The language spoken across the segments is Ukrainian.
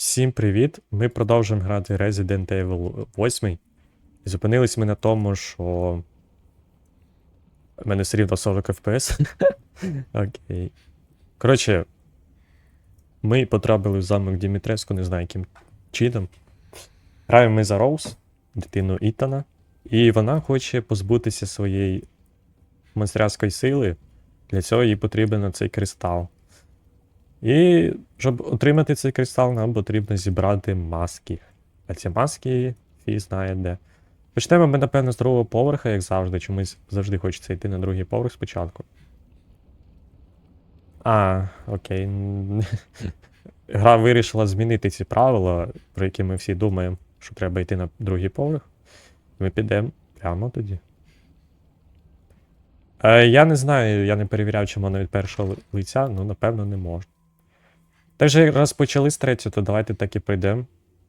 Всім привіт! Ми продовжуємо грати Resident Evil 8. І зупинились ми на тому, що. У мене все рівно 40 FPS. Окей. Коротше, ми потрапили в замок Дімітреску, не знаю яким чином. Граємо ми за Роуз, дитину Ітана, і вона хоче позбутися своєї монстряцької сили. Для цього їй потрібен цей кристал. І щоб отримати цей кристал, нам потрібно зібрати маски. А ці маски фі знає де. Почнемо ми, напевно, з другого поверха, як завжди. Чомусь завжди хочеться йти на другий поверх спочатку. А, окей. Гра вирішила змінити ці правила, про які ми всі думаємо, що треба йти на другий поверх. Ми підемо прямо тоді. Е, я не знаю, я не перевіряв, чи можна від першого лиця, ну напевно не можна. Так же, раз почали з третього, то давайте так і пройдемо.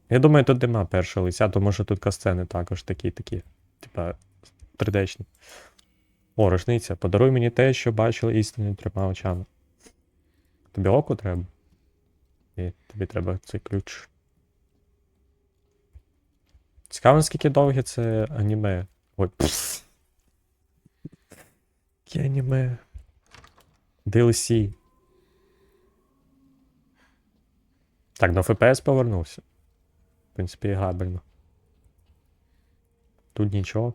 Я думаю, тут нема першого лиця, тому що тут касцени також такі, такі, типа, 3D-чні. О, рушниця. Подаруй мені те, що бачили істинними трьома очами. Тобі око треба? Ні, тобі треба цей ключ. Цікаво, наскільки довге це аніме. Ой. Яке аніме. DLC. Так, до FPS повернувся. В принципі, габельно. Тут нічого.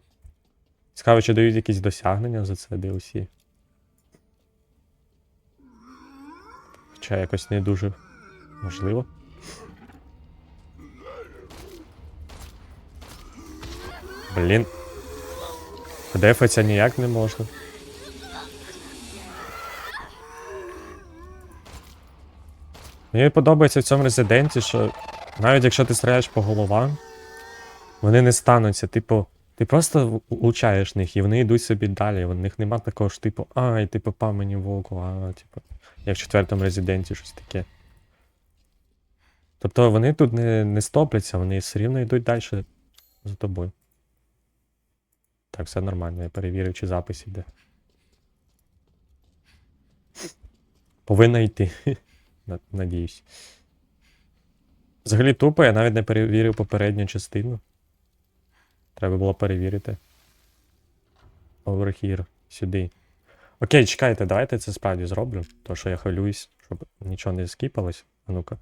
Цікаво, чи дають якісь досягнення за це DLC. Хоча якось не дуже можливо. Блін. Дефаться ніяк не можна. Мені подобається в цьому резиденті, що навіть якщо ти стріляєш по головам, вони не стануться. Типу, ти просто влучаєш них, і вони йдуть собі далі. У них нема такого ж, типу, ай, ти попав мені в око, а, типу, як в четвертому резиденті щось таке. Тобто вони тут не, не стопляться, вони все рівно йдуть далі за тобою. Так, все нормально, я перевірив, чи запис іде. Повинна йти. На- Надіюсь. Взагалі тупо, я навіть не перевірив попередню частину. Треба було перевірити. Over here, сюди. Окей, чекайте, давайте це справді зроблю. То що я хвилююсь, щоб нічого не скіпалось. А ну-ка,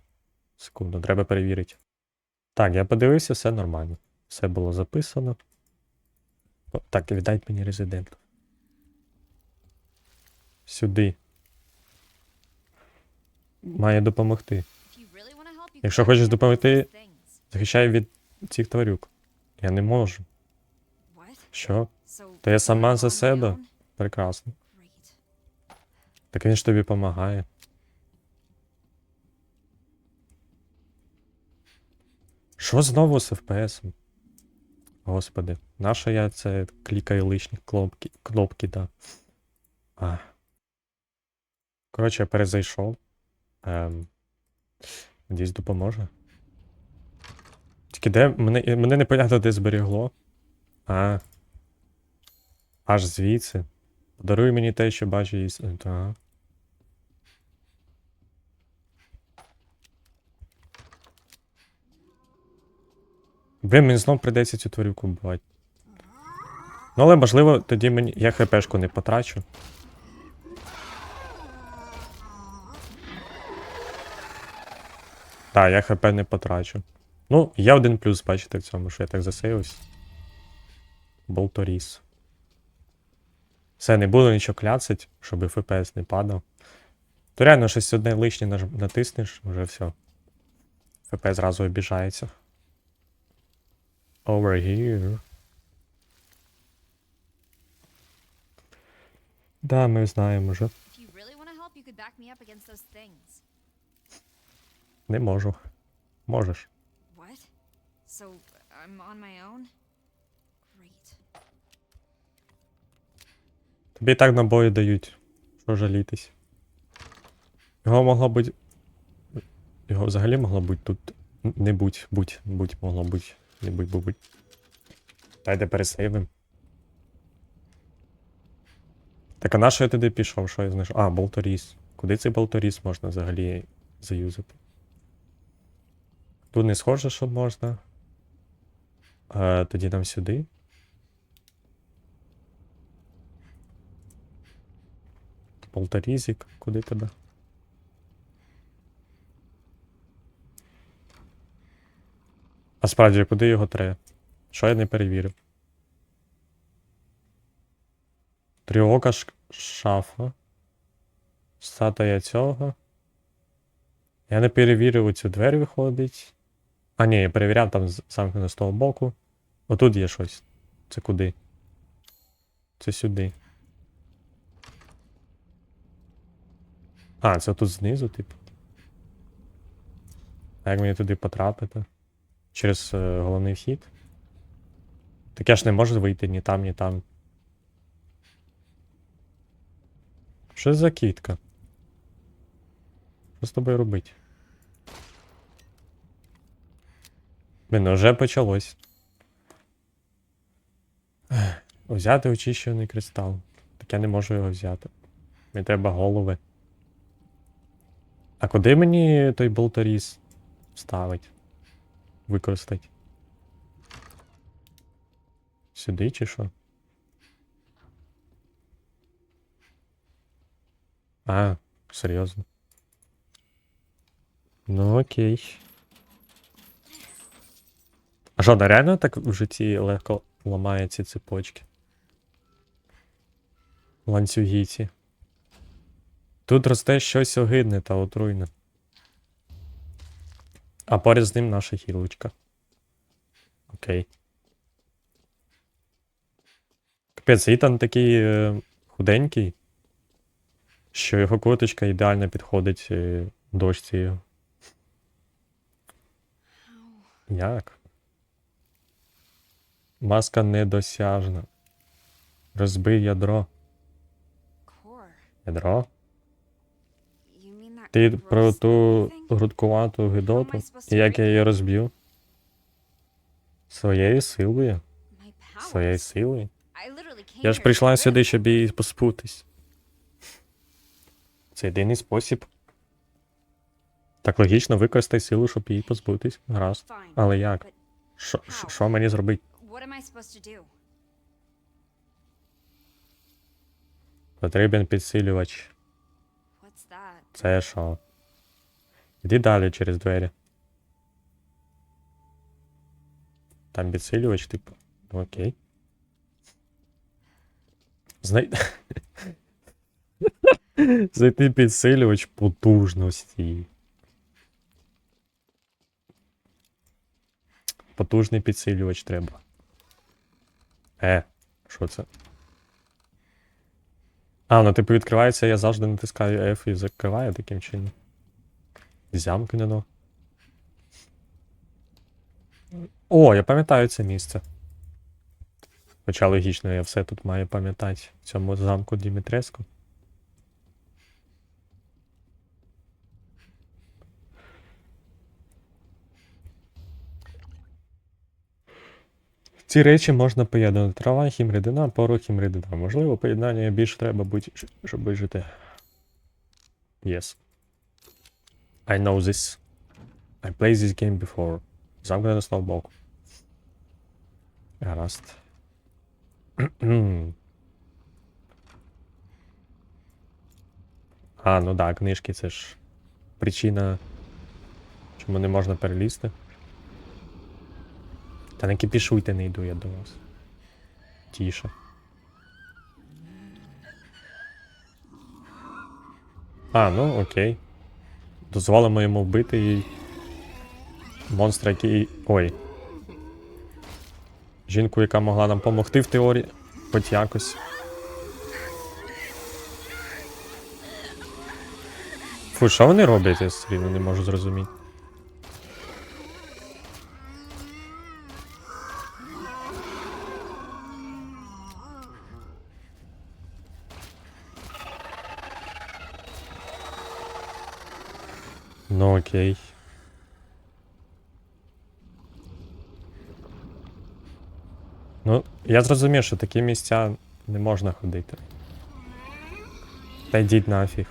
секунду, треба перевірити. Так, я подивився, все нормально. Все було записано. Так, віддайте мені резидент. Сюди. Має допомогти. Якщо хочеш допомогти, Захищай від цих тварюк. Я не можу. Що? То я сама за себе? Прекрасно. Так він ж тобі допомагає. Що знову з FPS? Господи, нащо я це клікаю лишні кнопки, кнопки, да. А. Коротше, я перезайшов. Ем. Надіюсь, допоможе. Тільки де. Мене, мене непонятно де зберігло. А. Аж звідси. Подаруй мені те, що бачу із. Так. Блін, мені знов прийдеться цю тварюку вбивати. Ну, але можливо, тоді мені. Я хпшку не потрачу. Так, я хп не потрачу. Ну, є один плюс, бачите, в цьому, що я так засейвився. Болторіс. Все, не буду нічого кляцать, щоб FPS не падав. То реально щось одне лишнє натиснеш, вже все. FPS зразу обіжається. Over here. Да, ми знаємо вже. Не можу. Можеш. What? So I'm on my own? Great. Тобі і так набої дають. Що жалітись? Його могло бути. Його взагалі могло бути тут. Не будь, будь, будь, могло бути. Не будь, будь, будь. Дайте пересейвим. Так а на що я туди пішов? Що я знайшов? А, болторіс. Куди цей болторіс можна взагалі заюзати? Тут не схоже, що можна. Е, тоді нам сюди. Полторізик, куди тебе? А справді, куди його треба? Що я не перевірив? Тріока шафа. Статуя цього. Я не перевірив у цю двері виходить. А, ні, я перевіряв там замкнено з того боку. Отут є щось. Це куди? Це сюди. А, це тут знизу, типу. А як мені туди потрапити? Через е, головний вхід? Так я ж не можу вийти ні там, ні там. Що за кітка? Що з тобою робити? Блін, ну вже почалось. Взяти очищений кристал. Так я не можу його взяти. Мені треба голови. А куди мені той болторіз ставить? Використати? Сюди чи що? А, серйозно. Ну окей. А що, да реально так в житті легко ламає ці цепочки? Ланцюги ці. Тут росте щось огидне та отруйне. А поряд з ним наша гілочка. Окей. Капець, Ітан такий е, худенький, що його курточка ідеально підходить е, дошці. Як? Маска недосяжна. Розбий ядро. Ядро? Ти про ту грудкувату гидоту, і як я її розб'ю? Своєю силою? Своєю силою? Я ж прийшла сюди, щоб її поспутись. Це єдиний спосіб. Так логічно використай силу, щоб її позбутись. Гаразд. Але як? Що мені зробити? what am I supposed to do? Потрібен підсилювач. What's that? Це що? Іди далі через двері. Там підсилювач, типу. Ну, Окей. Знай... Знайти підсилювач потужності. Потужний підсилювач треба. Е, що це? А, ну типу відкривається, я завжди натискаю F і закриваю таким чином. Зямкнено. О, я пам'ятаю це місце. Хоча логічно, я все тут маю пам'ятати в цьому замку Дімітреску. Ці речі можна поєднувати. Трава, хімрідина, порох, хімрідина. Можливо, поєднання більше треба бути, щоб вижити. Yes. I know this. I played this game before. Замкнено того. Гаразд. а, ну да, книжки це ж причина, чому не можна перелізти. Та не кипішуйте, не йду я до вас. Тіше. А, ну окей. Дозволимо йому вбити їй. Монстра, який. Ой. Жінку, яка могла нам допомогти в теорії. Хоч якось. Фу, що вони роблять, я все рівно не можу зрозуміти. Ну окей. Ну, я зрозумів, що такі місця не можна ходити. Та йдіть нафіг.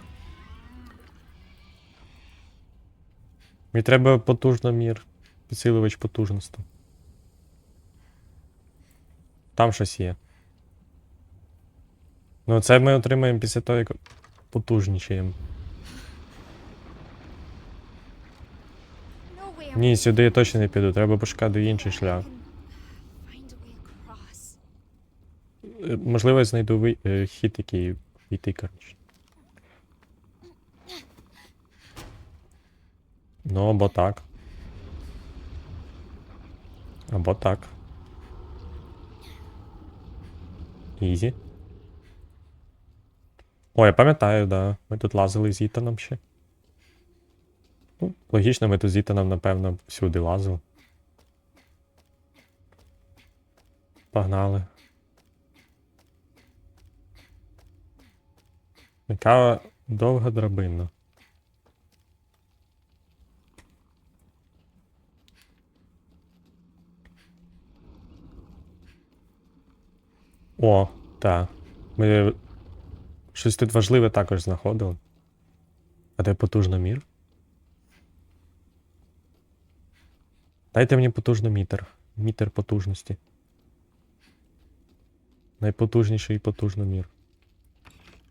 Мені треба потужно мір підсилювач потужності. Там щось є. Ну, це ми отримаємо після того, як потужнічаємо. Ні, сюди я точно не піду, треба пошукати інший шлях. Е, Можливо, я знайду ви... е, хід, який йти, коротше. Ну, або так. Або так. Ізі. О, я пам'ятаю, да. Ми тут лазили з Ітаном ще. Ну, логічно, з Ітаном, напевно, всюди лазили. Погнали. Яка довга драбина. О, так. Ми щось тут важливе також знаходили. А де потужномір? Дайте мені потужномітр. Мітр потужності. Найпотужніший потужномір.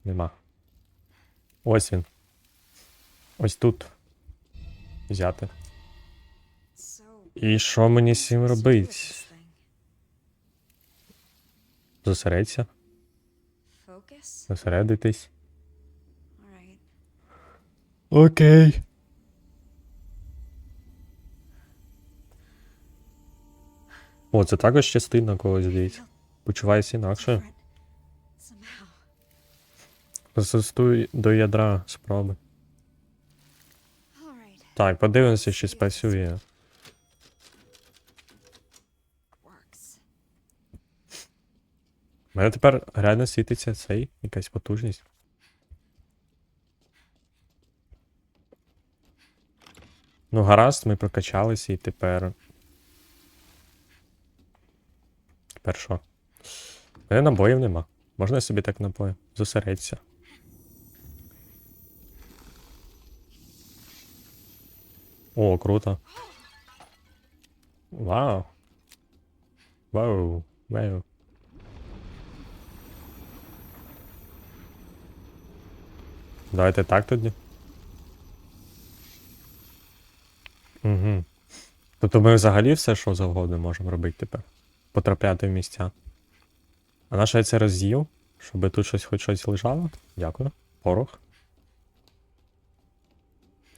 Нема. Ось він. Ось тут. Взяти. І що мені this thing? Зосередься, зосередитись. Окей. О, це також частина когось здається. Почувайся інакше. Застуй до ядра спроби. Так, подивимося, чи спрацює. У мене тепер реально світиться цей, якась потужність. Ну, гаразд, ми прокачалися і тепер. Тепер що? Мене набоїв нема. Можна собі так набою? Зосередься. О, круто. Вау. Вау. Вау. Давайте так тоді. Угу. Тобто ми взагалі все, що завгодно можемо робити тепер. Потрапляти в місця. А на що я це роз'їв? Щоб тут щось хоч щось лежало? Дякую. Порох.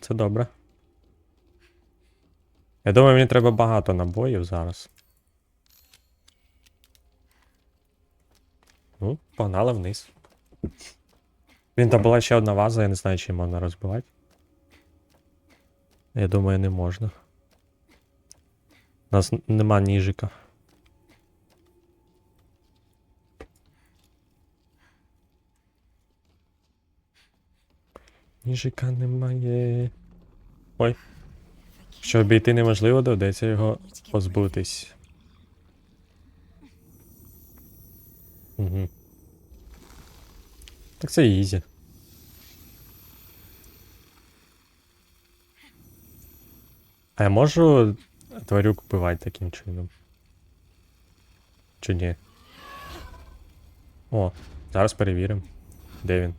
Це добре. Я думаю, мені треба багато набоїв зараз. Ну, погнали вниз. Він там була ще одна ваза, я не знаю, чи можна розбивати. Я думаю, не можна. У нас нема ніжика. Ніжика немає. Ой. Щоб обійти неможливо, доведеться його позбутись. Угу. Так це ізі. А я можу тварюк вбивати таким чином? Чи ні? О, зараз перевіримо. Де він?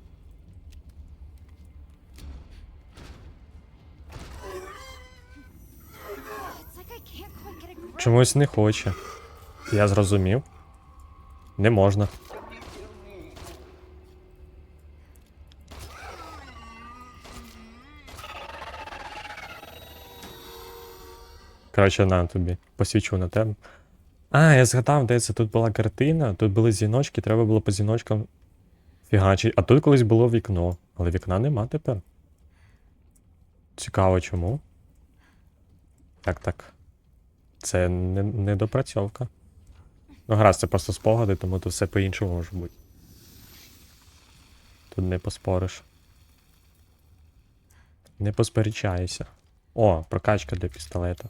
Чомусь не хоче. Я зрозумів. Не можна. Коротше, на тобі. Посвічу на тебе. А, я згадав, де це тут була картина, тут були дзвіночки, треба було по дзвіночкам фігачити. А тут колись було вікно, але вікна нема тепер. Цікаво чому. Так, так. Це не, не допрацьовка. Ну, гаразд, це просто спогади, тому тут все по-іншому може бути. Тут не поспориш. Не посперечаєшся. О, прокачка для пістолета.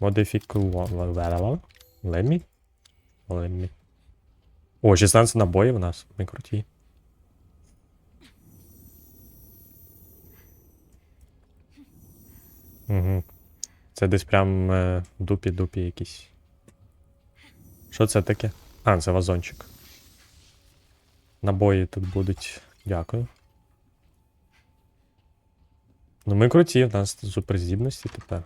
Модифікувала. Лемі? Лемі. О, 16 набоїв у нас. Ми круті. Угу. Це десь прям е, дупі-дупі якісь. Що це таке? А, це вазончик. Набої тут будуть. Дякую. Ну ми круті, в нас суперздібності тепер.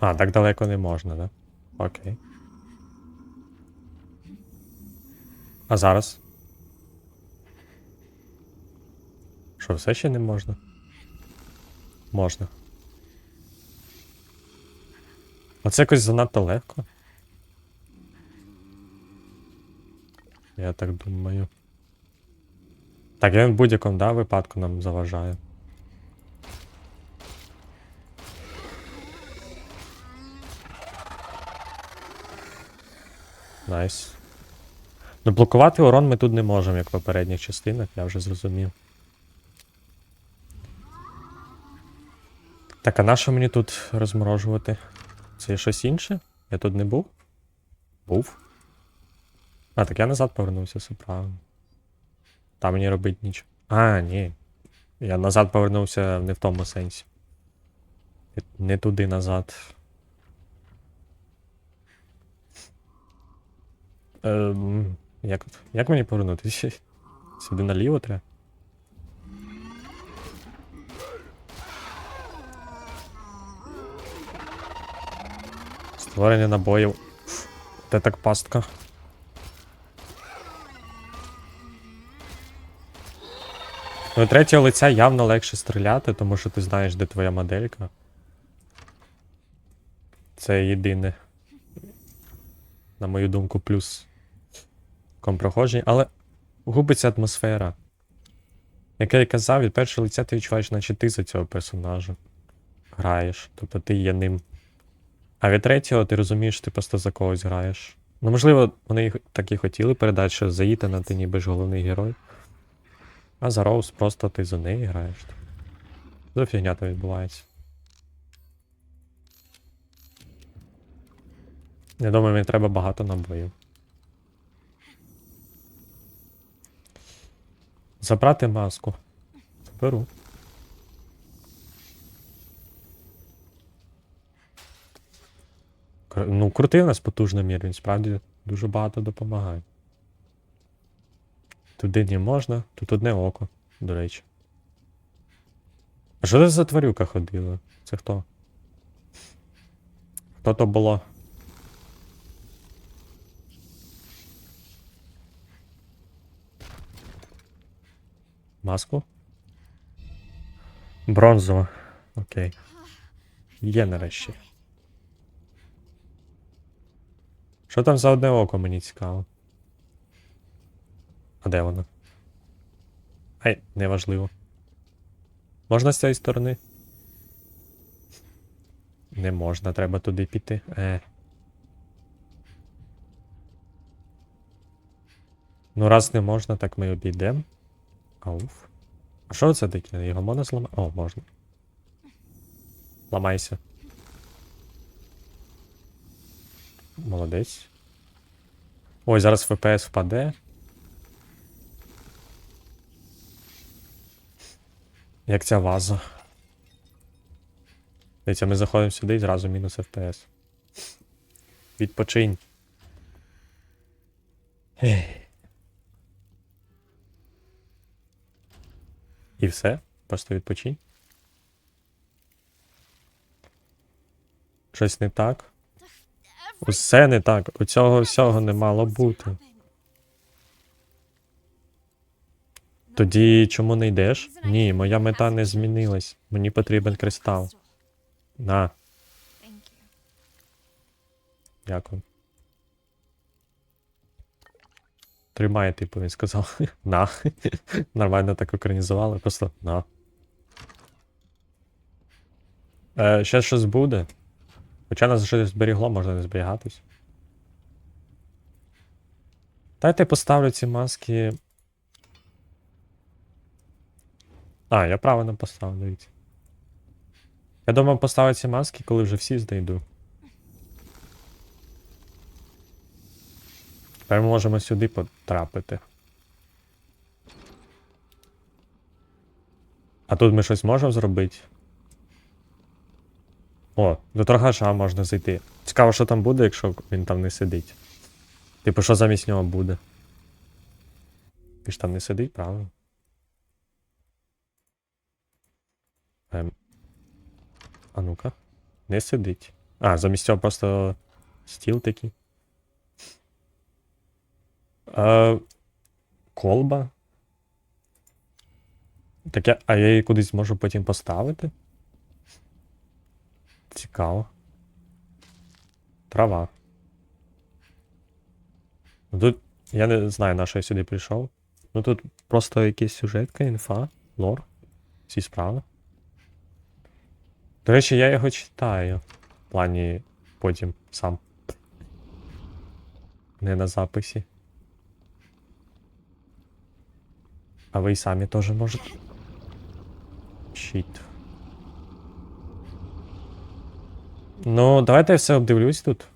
А, так далеко не можна, да? Окей. А зараз? Що, все ще не можна? Можна. Оце якось занадто легко. Я так думаю. Так, він в будь-якому да, випадку нам заважає. Найс. Ну, блокувати урон ми тут не можемо, як в попередніх частинах, я вже зрозумів. Так, а на що мені тут розморожувати? Це щось інше? Я тут не був? Був. А, так я назад повернувся, все правильно. Там мені робить нічого. А, ні. Я назад повернувся не в тому сенсі. Не туди назад. Ем, як, як мені повернутися? Сюди наліво треба? Створення набоїв. Де так пастка? Ну, третього лиця явно легше стріляти, тому що ти знаєш, де твоя моделька. Це єдине. На мою думку, плюс компроходження, але губиться атмосфера. Як я і казав, від першого лиця ти відчуваєш, наче ти за цього персонажа граєш. Тобто ти є ним. А від третього ти розумієш, ти просто за когось граєш. Ну, можливо, вони так і хотіли передати, що за Ітана ти ніби ж головний герой. А за Роуз просто ти за неї граєш. Що фігня там відбувається? Я думаю, мені треба багато набоїв. Забрати маску. Беру. Ну, крутий у нас потужний мір, він справді дуже багато допомагає. Туди не можна, тут одне око, до речі. А що це за тварюка ходила? Це хто? Хто то було? Маску? Бронзова. Окей. Є нарешті. Що там за одне око мені цікаво? А де воно? Ай, неважливо. Можна з цієї сторони? Не можна, треба туди піти. Е. Ну, раз не можна, так ми обійдемо. Ауф. А що це таке? Його можна зламати? О, можна. Ламайся. Молодець. Ой, зараз ФПС впаде. Як ця ваза. Дивіться, ми заходимо сюди і зразу мінус FPS. Відпочинь. І все? Просто відпочинь. Щось не так? Усе не так. У цього всього не мало бути. Тоді чому не йдеш? Ні, моя мета не змінилась. Мені потрібен кристал. На, дякую. Тримає, типу, він сказав. На. Нормально так екранізували, просто на. Е, ще щось буде. Хоча нас щось зберігло, можна не зберігатись. Дайте поставлю ці маски. А, я правильно поставив, дивіться. Я думав поставити ці маски, коли вже всі знайду. Тепер ми можемо сюди потрапити. А тут ми щось можемо зробити? О, до торгаша можна зайти. Цікаво, що там буде, якщо він там не сидить. Типу, що замість нього буде? Він ж там не сидить, правильно? Ем. А ну-ка. Не сидить. А, замість цього просто стіл такий. Е, колба. Так я, а я її кудись можу потім поставити? Цікаво. Трава. Ну, Тут я не знаю, на що я сюди прийшов. Ну тут просто якась сюжетка, інфа, лор. Всі справи. До речі, я його читаю. В плані потім сам. Не на записі. А ви й самі теж можете. Щит. Ну, давайте я все обдивлюсь тут.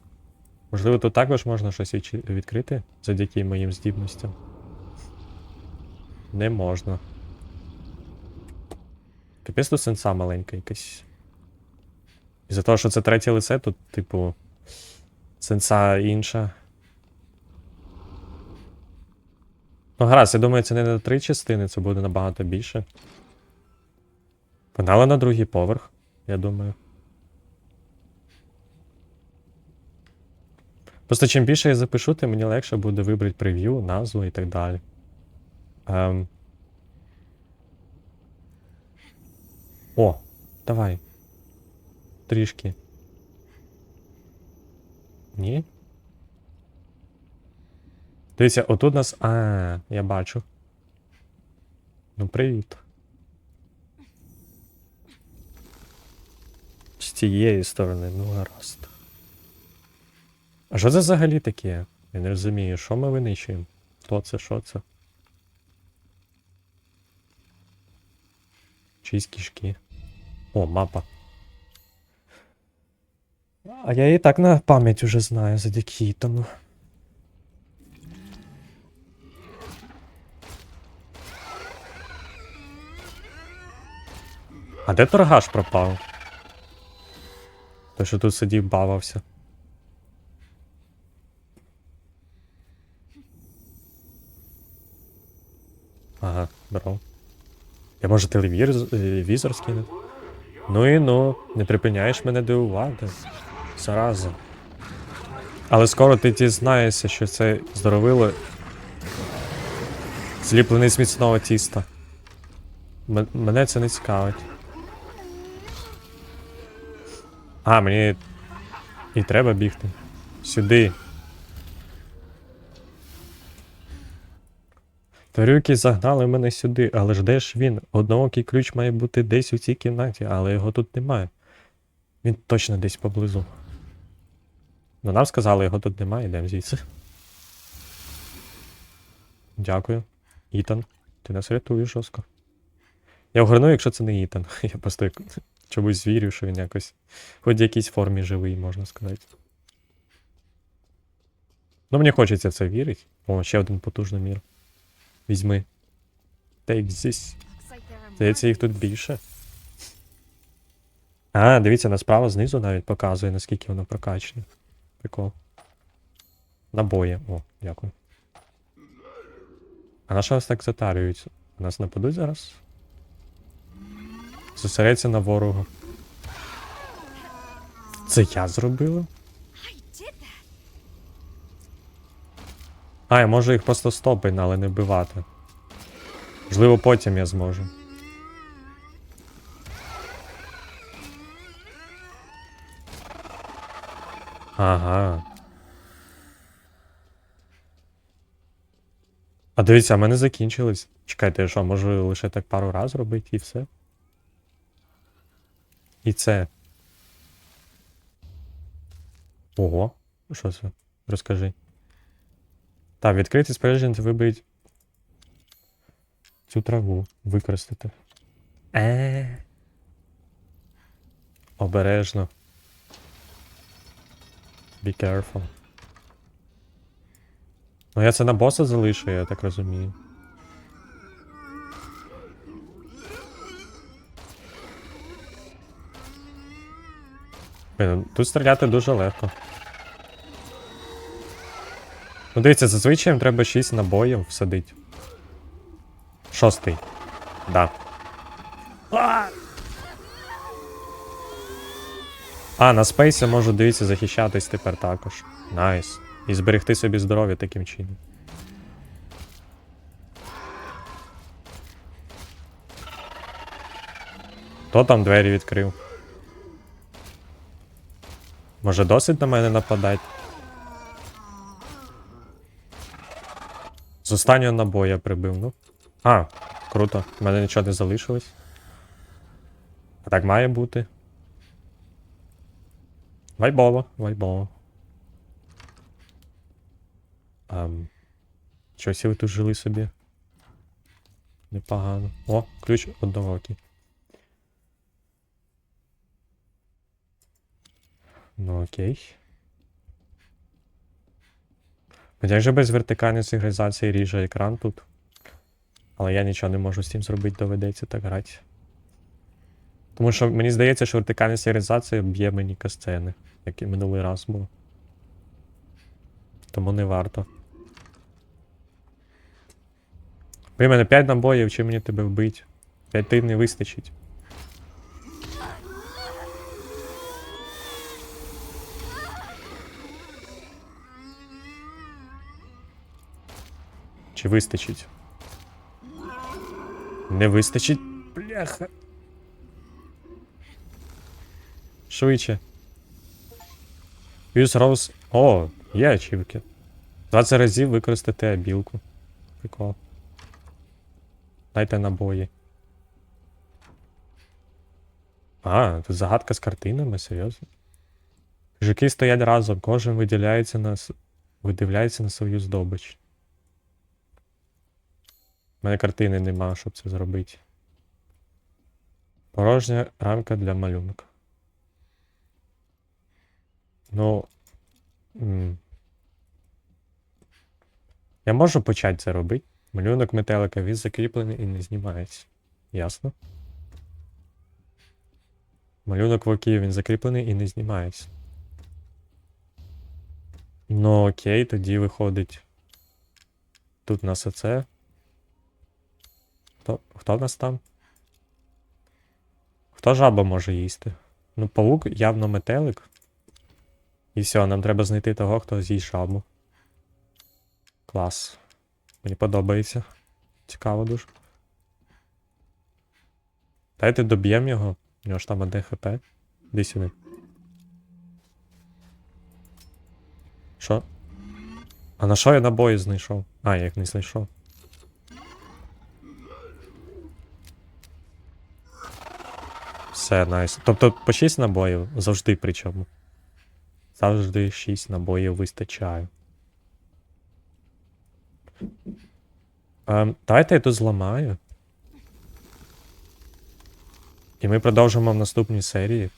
Можливо, тут також можна щось відкрити завдяки моїм здібностям. Не можна. Капець тут сенса маленька якась. Із-за того, що це третє лице, тут, типу, сенса інша. Ну, гаразд, я думаю, це не на три частини, це буде набагато більше. Погнали на другий поверх, я думаю. Просто чим більше я запишу, тим мені легше буде вибрати прев'ю, назву і так далі. Ем... О, давай. Трішки. Ні? Дивіться, отут нас. А, я бачу. Ну, привіт. З цієї сторони, ну гаразд. А що це взагалі таке? Я не розумію, що ми винищуємо? Хто це, що це? Чиїсь кішки. О, мапа. А я і так на пам'ять уже знаю завдяки Ітану. А де торгаш пропав? Той, що тут сидів, бавився. Ага, здорово. Я можу телевізор е, скинути. Ну і ну, не припиняєш мене дивувати. Зараза. Але скоро ти дізнаєшся, що це здоровило зліплений з міцного тіста. М- мене це не цікавить. А, мені і треба бігти. Сюди. Тварюки загнали мене сюди, але ж де ж він? Одноокий ключ має бути десь у цій кімнаті, але його тут немає. Він точно десь поблизу. Ну нам сказали, його тут немає, йдемо звідси. Дякую. Ітан, ти нас рятуєш жорстко. Я огорну, якщо це не Ітан. Я просто чомусь вірю, що він якось. Хоч в якійсь формі живий, можна сказати. Ну, мені хочеться в це вірити. О, ще один потужний мір. Візьми. Take this. Здається, їх тут більше. А, дивіться, насправа знизу навіть показує, наскільки воно прокачане. Прикол. Набої. О, дякую. А на що нас так затарюють? Нас нападуть зараз? Зосередься на ворогу. Це я зробила? А, я можу їх просто стопити, але не вбивати. Можливо, потім я зможу. Ага. А дивіться, а мене закінчились. Чекайте, що, можу лише так пару раз робити і все? І це. Ого, що це? Розкажи. Так, відкрити спорядження виберіть цю траву використати. Е, -е, е. Обережно. Be careful. Ну я це на боса залишу, я так розумію. Блин, тут стріляти дуже легко. Ну дивіться, зазвичай їм треба 6 набоїв всадити. Шостий. Да. А, на спейсі можу, дивіться, захищатись тепер також. Найс. І зберегти собі здоров'я таким чином. Хто там двері відкрив? Може досить на мене нападать? З останнього набою я прибив, ну. А, круто. У мене нічого не залишилось. А так має бути. Вайбово, вайбово. Ам. Щось ви тут жили собі. Непогано. О, ключ одноокий. Ну окей. Хоча же без вертикальної синхронізації ріже екран тут. Але я нічого не можу з цим зробити, доведеться так грати. Тому що мені здається, що вертикальна синхронізація б'є мені касцени, як і минулий раз було. Тому не варто. Ви мене 5 набоїв, чи мені тебе вбить? 5 тим не вистачить. Чи вистачить? Не вистачить. Бляха. Швидше. Use Rose. О, є ачівки. 20 разів використати абілку. Прикол. Дайте набої. А, тут загадка з картинами, серйозно? Жуки стоять разом, кожен виділяється на видивляється на свою здобич. У мене картини нема, щоб це зробити. Порожня рамка для малюнка. Ну. Я можу почати це робити. Малюнок метелика він закріплений і не знімається. Ясно? Малюнок воків він закріплений і не знімається. Ну окей, тоді виходить. Тут у нас оце. Хто, хто в нас там? Хто жаба може їсти? Ну, павук явно метелик. І все, нам треба знайти того, хто з'їсть жабу. Клас. Мені подобається. Цікаво дуже. Дайте доб'ємо його. У нього ж там одне хп. Іди сюди. Що? А на що я набої знайшов? А, я їх не знайшов. Все, найс. Тобто по 6 набоїв завжди причому. Завжди 6 набоїв вистачає. Ем, давайте я тут зламаю. І ми продовжимо в наступній серії.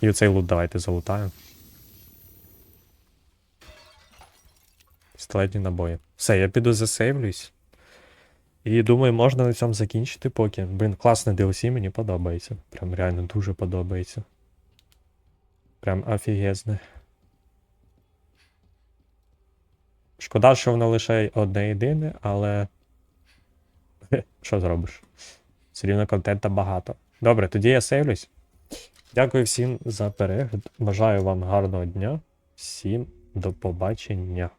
І оцей лут давайте залутаємо. Пістолетні набої. Все, я піду засейвлюсь. І думаю, можна на цьому закінчити поки. Блін, класне DLC, мені подобається. Прям реально дуже подобається. Прям офігезне. Шкода, що воно лише одне єдине, але. Що зробиш? Все рівно контента багато. Добре, тоді я сейвлюсь. Дякую всім за перегляд. Бажаю вам гарного дня. Всім до побачення.